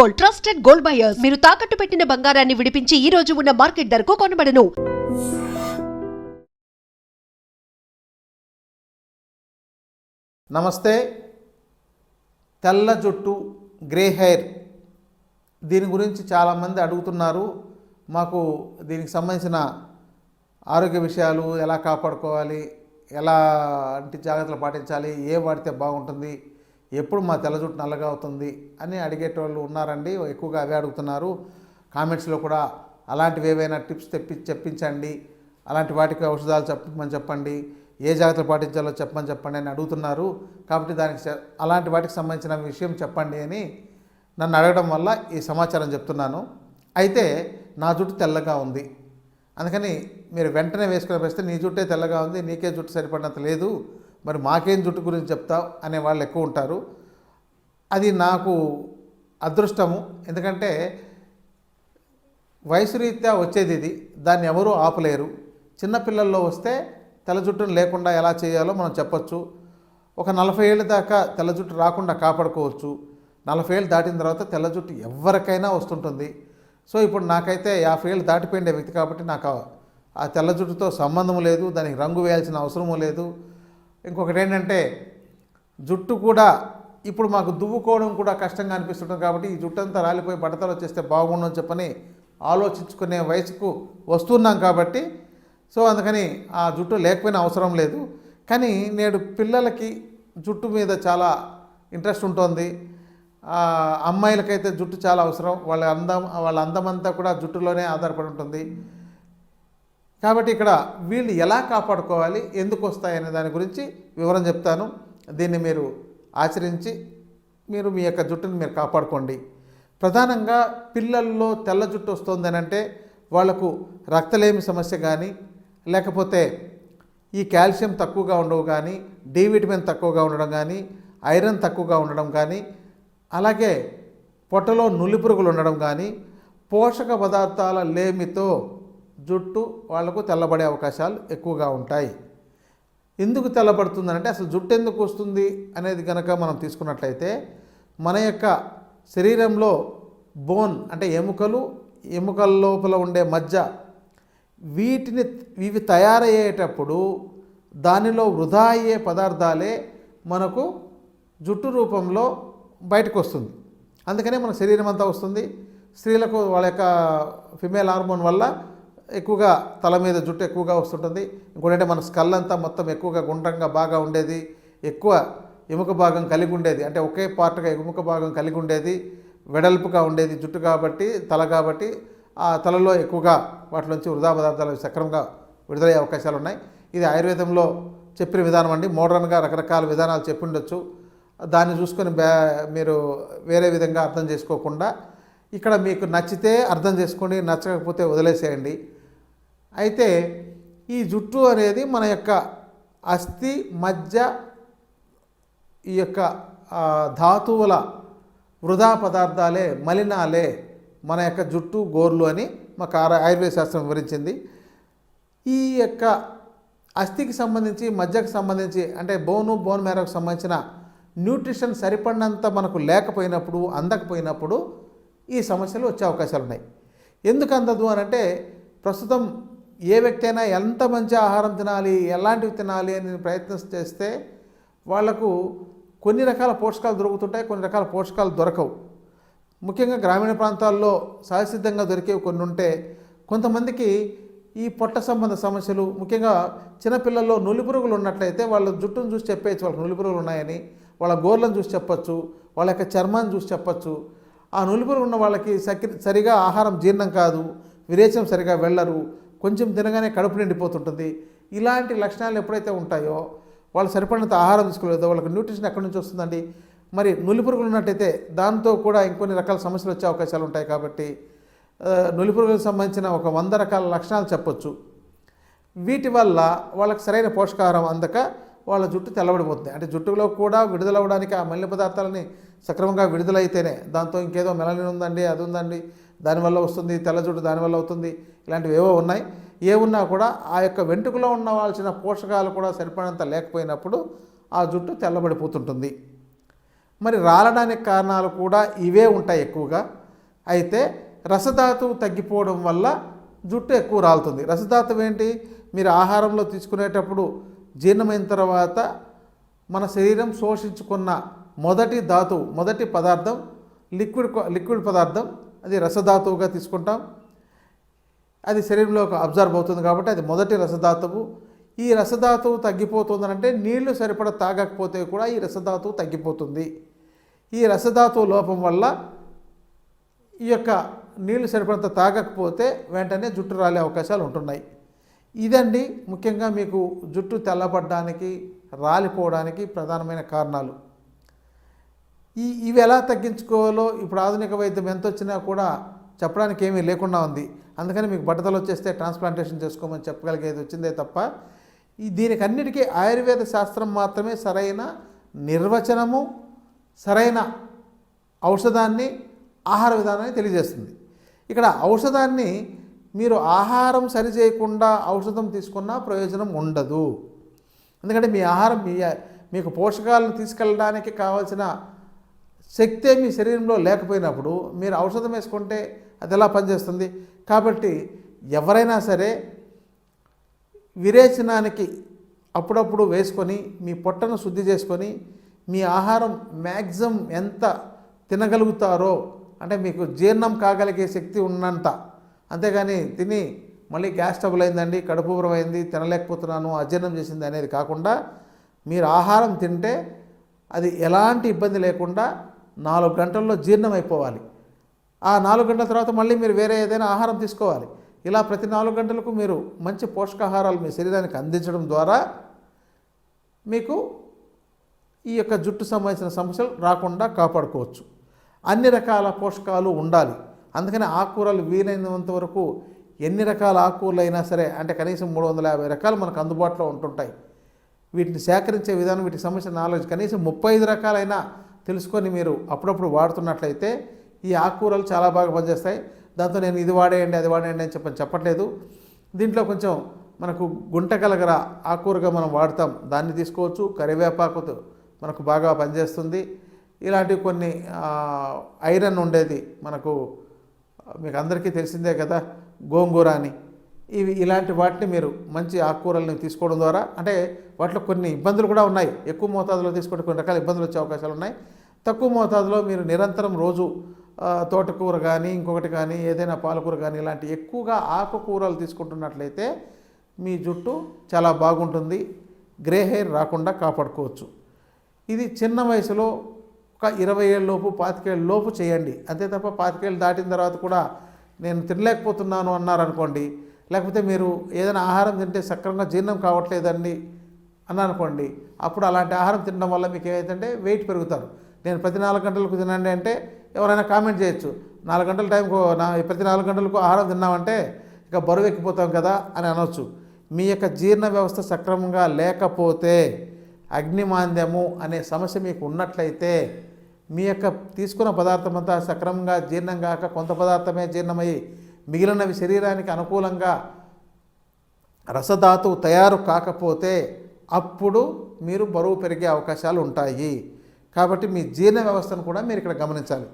Gold trusted gold buyers. మీరు తాకట్టు పెట్టిన బంగారాన్ని విడిపించి ఈ రోజు ఉన్న మార్కెట్ ధరకు కొనబడను. నమస్తే. తెల్ల జుట్టు గ్రే హెయిర్. దీని గురించి చాలామంది అడుగుతున్నారు. మాకు దీనికి సంబంధించిన ఆరోగ్య విషయాలు ఎలా కాపాడుకోవాలి ఎలాంటి జాగ్రత్తలు పాటించాలి ఏ వాడితే బాగుంటుంది ఎప్పుడు మా తెల్ల జుట్టు నల్లగా అవుతుంది అని అడిగేటోళ్ళు ఉన్నారండి ఎక్కువగా అవే అడుగుతున్నారు. కామెంట్స్లో కూడా అలాంటివి ఏవైనా టిప్స్ తెప్పి చెప్పించండి. అలాంటి వాటికి ఔషధాలు చెప్పమని చెప్పండి. ఏ జాగ్రత్తలు పాటించాలో చెప్పమని చెప్పండి అని అడుగుతున్నారు. కాబట్టి దానికి అలాంటి వాటికి సంబంధించిన విషయం చెప్పండి అని నన్ను అడగడం వల్ల ఈ సమాచారం చెప్తున్నాను. అయితే నా జుట్టు తెల్లగా ఉంది. అందుకని మీరు వెంటనే వేసుకునే ప్రశ్న నీ జుట్టే తెల్లగా ఉంది నీకే జుట్టు సరిపడినంత లేదు. మరి మాకేం జుట్టు గురించి చెప్తావు అనే వాళ్ళు ఎక్కువ ఉంటారు. అది నాకు అదృష్టము. ఎందుకంటే వయసు రీత్యా వచ్చేది ఇది. దాన్ని ఎవరూ ఆపలేరు. చిన్నపిల్లల్లో వస్తే తెల్ల జుట్టును లేకుండా ఎలా చేయాలో మనం చెప్పచ్చు. ఒక నలభై ఏళ్ళ దాకా తెల్ల జుట్టు రాకుండా కాపాడుకోవచ్చు. నలభై ఏళ్ళు దాటిన తర్వాత తెల్ల జుట్టు ఎవరికైనా వస్తుంటుంది. సో ఇప్పుడు నాకైతే యాభై ఏళ్ళు దాటిపోయిన వ్యక్తి కాబట్టి నాకు ఆ తెల్ల జుట్టుతో సంబంధం లేదు. దానికి రంగు వేయాల్సిన అవసరము లేదు. ఇంకొకటి ఏంటంటే జుట్టు కూడా ఇప్పుడు మాకు దువ్వుకోవడం కూడా కష్టంగా అనిపిస్తుంటుంది కాబట్టి ఈ జుట్టు అంతా రాలిపోయి బడతలు వచ్చేస్తే బాగుండు అని చెప్పని ఆలోచించుకునే వయసుకు వస్తున్నాం కాబట్టి సో అందుకని ఆ జుట్టు లేకపోయినా అవసరం లేదు. కానీ నేడు పిల్లలకి జుట్టు మీద చాలా ఇంట్రెస్ట్ ఉంటుంది. అమ్మాయిలకైతే జుట్టు చాలా అవసరం. వాళ్ళ అందం వాళ్ళ అందమంతా కూడా జుట్టులోనే ఆధారపడి ఉంటుంది. కాబట్టి ఇక్కడ వీళ్ళు ఎలా కాపాడుకోవాలి ఎందుకు వస్తాయనే దాని గురించి వివరం చెప్తాను. దీన్ని మీరు ఆచరించి మీరు మీ యొక్క జుట్టుని మీరు కాపాడుకోండి. ప్రధానంగా పిల్లల్లో తెల్ల జుట్టు వస్తుందని అంటే వాళ్ళకు రక్తలేమి సమస్య కానీ లేకపోతే ఈ కాల్షియం తక్కువగా ఉండవు కానీ డి విటమిన్ తక్కువగా ఉండడం కానీ ఐరన్ తక్కువగా ఉండడం కానీ అలాగే పొట్టలో నులి పురుగులు ఉండడం కానీ పోషక పదార్థాల లేమితో జుట్టు వాళ్ళకు తెల్లబడే అవకాశాలు ఎక్కువగా ఉంటాయి. ఎందుకు తెల్లబడుతుందంటే అసలు జుట్టు ఎందుకు వస్తుంది అనేది కనుక మనం తీసుకున్నట్లయితే మన యొక్క శరీరంలో బోన్ అంటే ఎముకలు ఎముకల లోపల ఉండే మజ్జ వీటిని ఇవి తయారయ్యేటప్పుడు దానిలో వృధా అయ్యే పదార్థాలే మనకు జుట్టు రూపంలో బయటకు వస్తుంది. అందుకనే మన శరీరం అంతా వస్తుంది. స్త్రీలకు వాళ్ళ యొక్క ఫిమేల్ హార్మోన్ వల్ల ఎక్కువగా తల మీద జుట్టు ఎక్కువగా వస్తుంటుంది. ఇంకోటంటే మన స్కల్ అంతా మొత్తం ఎక్కువగా గుండ్రంగా బాగా ఉండేది. ఎక్కువ ఎముక భాగం కలిగి ఉండేది. అంటే ఒకే పార్ట్గా ఎముక భాగం కలిగి ఉండేది. వెడల్పుగా ఉండేది జుట్టు కాబట్టి తల కాబట్టి. ఆ తలలో ఎక్కువగా వాటిలోంచి వృధా పదార్థాలు సక్రమంగా విడుదలయ్యే అవకాశాలు ఉన్నాయి. ఇది ఆయుర్వేదంలో చెప్పిన విధానం అండి. మోడర్న్గా రకరకాల విధానాలు చెప్పి ఉండొచ్చు. దాన్ని చూసుకొని బ్యా మీరు వేరే విధంగా అర్థం చేసుకోకుండా ఇక్కడ మీకు నచ్చితే అర్థం చేసుకోండి నచ్చకపోతే వదిలేసేయండి. అయితే ఈ జుట్టు అనేది మన యొక్క అస్థి మధ్య ఈ యొక్క ధాతువుల వృధా పదార్థాలే మలినాలే మన యొక్క జుట్టు గోర్లు అని మాకు ఆయుర్వేద శాస్త్రం వివరించింది. ఈ యొక్క అస్థికి సంబంధించి మధ్యకు సంబంధించి అంటే బోను బోన్ మేరకు సంబంధించిన న్యూట్రిషన్ సరిపడినంత మనకు లేకపోయినప్పుడు అందకపోయినప్పుడు ఈ సమస్యలు వచ్చే అవకాశాలు ఉన్నాయి ఎందుకు అందదు అని అంటే ప్రస్తుతం ఏ వ్యక్తి అయినా ఎంత మంచి ఆహారం తినాలి ఎలాంటివి తినాలి అని ప్రయత్నం చేస్తే వాళ్ళకు కొన్ని రకాల పోషకాలు దొరుకుతుంటాయి కొన్ని రకాల పోషకాలు దొరకవు. ముఖ్యంగా గ్రామీణ ప్రాంతాల్లో సహసిద్ధంగా దొరికేవి కొన్ని ఉంటే కొంతమందికి ఈ పొట్ట సంబంధ సమస్యలు ముఖ్యంగా చిన్నపిల్లల్లో నులిపురుగులు ఉన్నట్లయితే వాళ్ళ జుట్టును చూసి చెప్పేయచ్చు వాళ్ళకి నులిపురుగులు ఉన్నాయని వాళ్ళ గోర్లను చూసి చెప్పచ్చు వాళ్ళ యొక్క చర్మాన్ని చూసి చెప్పచ్చు. ఆ నులిపురుగు ఉన్న వాళ్ళకి సకి సరిగా ఆహారం జీర్ణం కాదు విరేచం సరిగా వెళ్ళరు కొంచెం తినగానే కడుపు నిండిపోతుంటుంది. ఇలాంటి లక్షణాలు ఎప్పుడైతే ఉంటాయో వాళ్ళు సరిపడినంత ఆహారం తీసుకోలేదో వాళ్ళకి న్యూట్రిషన్ ఎక్కడి నుంచి వస్తుందండి? మరి నులిపురుగులు ఉన్నట్టయితే దాంతో కూడా ఇంకొన్ని రకాల సమస్యలు వచ్చే అవకాశాలు ఉంటాయి కాబట్టి నులిపురుగులకు నులి పురుగులకు సంబంధించిన ఒక వంద రకాల లక్షణాలు చెప్పొచ్చు. వీటి వల్ల వాళ్ళకి సరైన పోషకాహారం అందక వాళ్ళ జుట్టు తెల్లబడిపోతుంది. అంటే జుట్టులో కూడా విడుదలవ్వడానికి ఆ మలిన పదార్థాలని సక్రమంగా విడుదలైతేనే దాంతో ఇంకేదో మెలనిన్ ఉందండి అది ఉందండి దానివల్ల వస్తుంది తెల్ల జుట్టు దానివల్ల అవుతుంది ఇలాంటివి ఏవో ఉన్నాయి. ఏ ఉన్నా కూడా ఆ యొక్క వెంట్రుకలో ఉండవలసిన పోషకాలు కూడా సరిపడినంత లేకపోయినప్పుడు ఆ జుట్టు తెల్లబడిపోతుంటుంది. మరి రాలడానికి కారణాలు కూడా ఇవే ఉంటాయి ఎక్కువగా. అయితే రసధాతువు తగ్గిపోవడం వల్ల జుట్టు ఎక్కువ రాలుతుంది. రసధాతువు ఏంటి? మీరు ఆహారంలో తీసుకునేటప్పుడు జీర్ణమైన తర్వాత మన శరీరం శోషించుకున్న మొదటి ధాతువు మొదటి పదార్థం లిక్విడ్ లిక్విడ్ పదార్థం అది రసధాతువుగా తీసుకుంటాం. అది శరీరంలోకి అబ్జర్వ్ అవుతుంది కాబట్టి అది మొదటి రసధాతువు. ఈ రసధాతువు తగ్గిపోతుందనంటే నీళ్ళు సరిపడ తాగకపోతే కూడా ఈ రసధాతువు తగ్గిపోతుంది. ఈ రసధాతువు లోపం వల్ల ఈ యొక్క నీళ్ళు సరిపడంత తాగకపోతే వెంటనే జుట్టు రాలే అవకాశాలు ఉంటున్నాయి. ఇదండి ముఖ్యంగా మీకు జుట్టు తెల్లబడడానికి రాలిపోవడానికి ప్రధానమైన కారణాలు. ఈ ఇవి ఎలా తగ్గించుకోవాలో ఇప్పుడు ఆధునిక వైద్యం ఎంత వచ్చినా కూడా చెప్పడానికి ఏమీ లేకుండా ఉంది. అందుకని మీకు బట్టతలు వచ్చేస్తే ట్రాన్స్ప్లాంటేషన్ చేసుకోమని చెప్పగలిగేది వచ్చిందే తప్ప ఈ దీనికి అన్నిటికీ ఆయుర్వేద శాస్త్రం మాత్రమే సరైన నిర్వచనము సరైన ఔషధాన్ని ఆహార విధానాన్ని తెలియజేస్తుంది. ఇక్కడ ఔషధాన్ని మీరు ఆహారం సరి చేయకుండా ఔషధం తీసుకున్నా ప్రయోజనం ఉండదు. ఎందుకంటే మీ ఆహారం మీ మీకు పోషకాలను తీసుకెళ్ళడానికి కావాల్సిన శక్తే మీ శరీరంలో లేకపోయినప్పుడు మీరు ఔషధం వేసుకుంటే అది ఎలా పనిచేస్తుంది? కాబట్టి ఎవరైనా సరే విరేచనానికి అప్పుడప్పుడు వేసుకొని మీ పొట్టను శుద్ధి చేసుకొని మీ ఆహారం మ్యాక్సిమం ఎంత తినగలుగుతారో అంటే మీకు జీర్ణం కాగలిగే శక్తి ఉన్నంత అంతేగాని తిని మళ్ళీ గ్యాస్ ట్రబుల్ అయిందండి కడుపు అయింది తినలేకపోతున్నాను అజీర్ణం చేసింది అనేది కాకుండా మీరు ఆహారం తింటే అది ఎలాంటి ఇబ్బంది లేకుండా నాలుగు గంటల్లో జీర్ణం అయిపోవాలి ఆ నాలుగు గంటల తర్వాత మళ్ళీ మీరు వేరే ఏదైనా ఆహారం తీసుకోవాలి. ఇలా ప్రతి నాలుగు గంటలకు మీరు మంచి పోషకాహారాలు మీ శరీరానికి అందించడం ద్వారా మీకు ఈ యొక్క జుట్టు సంబంధించిన సమస్యలు రాకుండా కాపాడుకోవచ్చు. అన్ని రకాల పోషకాలు ఉండాలి. అందుకని ఆకుకూరలు వీలైనంత వరకు ఎన్ని రకాల ఆకుకూరలు అయినా సరే అంటే కనీసం మూడు వందల యాభై రకాలు మనకు అందుబాటులో ఉంటుంటాయి. వీటిని సేకరించే విధానం వీటికి సంబంధించిన నాలెడ్జ్ కనీసం ముప్పై ఐదు రకాలైనా తెలుసుకొని మీరు అప్పుడప్పుడు వాడుతున్నట్లయితే ఈ ఆకుకూరలు చాలా బాగా పనిచేస్తాయి. దాంతో నేను ఇది వాడేయండి అది వాడేయండి అని చెప్పని చెప్పట్లేదు. దీంట్లో కొంచెం మనకు గుంటకలగర ఆకుకూరగా మనం వాడతాం. దాన్ని తీసుకోవచ్చు. కరివేపాకుతో మనకు బాగా పనిచేస్తుంది. ఇలాంటివి కొన్ని ఐరన్ ఉండేది మనకు మీకు అందరికీ తెలిసిందే కదా గోంగూర అని. ఇవి ఇలాంటి వాటిని మీరు మంచి ఆకుకూరల్ని తీసుకోవడం ద్వారా అంటే వాటిలో కొన్ని ఇబ్బందులు కూడా ఉన్నాయి. ఎక్కువ మోతాదులో తీసుకుంటే కొన్ని రకాల ఇబ్బందులు వచ్చే అవకాశాలు ఉన్నాయి. తక్కువ మోతాదులో మీరు నిరంతరం రోజు తోటకూర కానీ ఇంకొకటి కానీ ఏదైనా పాలకూర కానీ ఇలాంటి ఎక్కువగా ఆకుకూరలు తీసుకుంటున్నట్లయితే మీ జుట్టు చాలా బాగుంటుంది. గ్రే హెయిర్ రాకుండా కాపాడుకోవచ్చు. ఇది చిన్న వయసులో ఒక ఇరవై ఏళ్ళలోపు పాతికేళ్ళ లోపు చేయండి. అంతే తప్ప పాతికేళ్ళు దాటిన తర్వాత కూడా నేను తినలేకపోతున్నాను అన్నారనుకోండి లేకపోతే మీరు ఏదైనా ఆహారం తింటే సక్రమంగా జీర్ణం కావట్లేదండి అన్నారనుకోండి అప్పుడు అలాంటి ఆహారం తినడం వల్ల మీకు ఏమైందంటే వెయిట్ పెరుగుతారు. నేను ప్రతి నాలుగు గంటలకు తినండి అంటే ఎవరైనా కామెంట్ చేయొచ్చు. నాలుగు గంటల టైంకు నా ప్రతి నాలుగు గంటలకు ఆహారం తిన్నామంటే ఇక బరువు ఎక్కిపోతాం కదా అని అనొచ్చు. మీ యొక్క జీర్ణ వ్యవస్థ సక్రమంగా లేకపోతే అగ్నిమాంద్యము అనే సమస్య మీకు ఉన్నట్లయితే మీ యొక్క తీసుకున్న పదార్థం అంతా సక్రమంగా జీర్ణం కాక కొంత పదార్థమే జీర్ణమయ్యి మిగిలినవి శరీరానికి అనుకూలంగా రసధాతువు తయారు కాకపోతే అప్పుడు మీరు బరువు పెరిగే అవకాశాలు ఉంటాయి. కాబట్టి మీ జీర్ణ వ్యవస్థను కూడా మీరు ఇక్కడ గమనించాలి.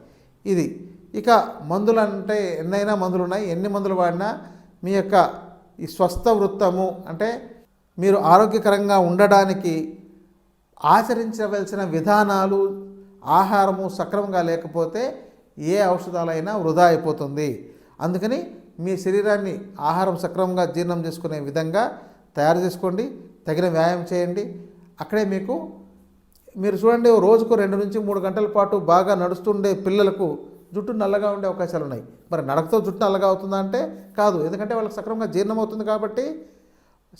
ఇది ఇక మందులు అంటే ఎన్నైనా మందులు ఉన్నాయి ఎన్ని మందులు వాడినా మీ యొక్క ఈ స్వస్థ వృత్తము అంటే మీరు ఆరోగ్యకరంగా ఉండడానికి ఆచరించవలసిన విధానాలు ఆహారము సక్రమంగా లేకపోతే ఏ ఔషధాలైనా వృధా అయిపోతుంది. అందుకని మీ శరీరాన్ని ఆహారం సక్రమంగా జీర్ణం చేసుకునే విధంగా తయారు చేసుకోండి తగిన వ్యాయామం చేయండి. అక్కడే మీకు మీరు చూడండి ఓ రోజుకు రెండు నుంచి మూడు గంటల పాటు బాగా నడుస్తుండే పిల్లలకు జుట్టు నల్లగా ఉండే అవకాశాలు ఉన్నాయి. మరి నడకతో జుట్టు నల్లగా అవుతుందా అంటే కాదు. ఎందుకంటే వాళ్ళకి సక్రమంగా జీర్ణం అవుతుంది కాబట్టి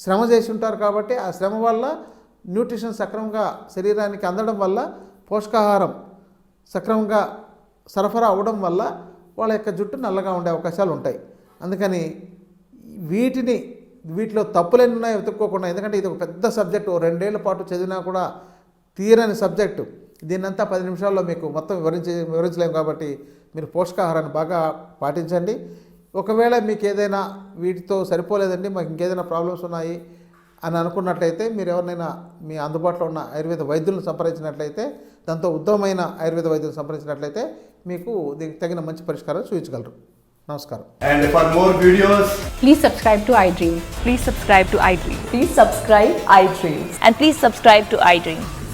శ్రమ చేసి ఉంటారు కాబట్టి ఆ శ్రమ వల్ల న్యూట్రిషన్ సక్రమంగా శరీరానికి అందడం వల్ల పోషకాహారం సక్రమంగా సరఫరా అవ్వడం వల్ల వాళ్ళ యొక్క జుట్టు నల్లగా ఉండే అవకాశాలు ఉంటాయి. అందుకని వీటిని వీటిలో తప్పులు ఎన్ని ఉన్నాయో వెతుక్కోకుండా ఎందుకంటే ఇది ఒక పెద్ద సబ్జెక్టు. రెండేళ్ళ పాటు చదివినా కూడా తీరని సబ్జెక్టు దీన్నంతా పది నిమిషాల్లో మీకు మొత్తం వివరించి వివరించలేము కాబట్టి మీరు పోషకాహారాన్ని బాగా పాటించండి ఒకవేళ మీకు ఏదైనా వీటితో సరిపోలేదండి మాకు ఇంకేదైనా ప్రాబ్లమ్స్ ఉన్నాయి అని అనుకున్నట్లయితే మీరు ఎవరినైనా మీ అందుబాటులో ఉన్న ఆయుర్వేద వైద్యులను సంప్రదించినట్లయితే దాంతో ఉత్తమమైన ఆయుర్వేద వైద్యం సంప్రదించినట్లయితే మీకు దీనికి తగిన మంచి పరిష్కారం చూపించగలరు నమస్కారం And for more videos, Please subscribe to iDream. Please subscribe to iDream. Please subscribe iDreams. And please subscribe to iDream.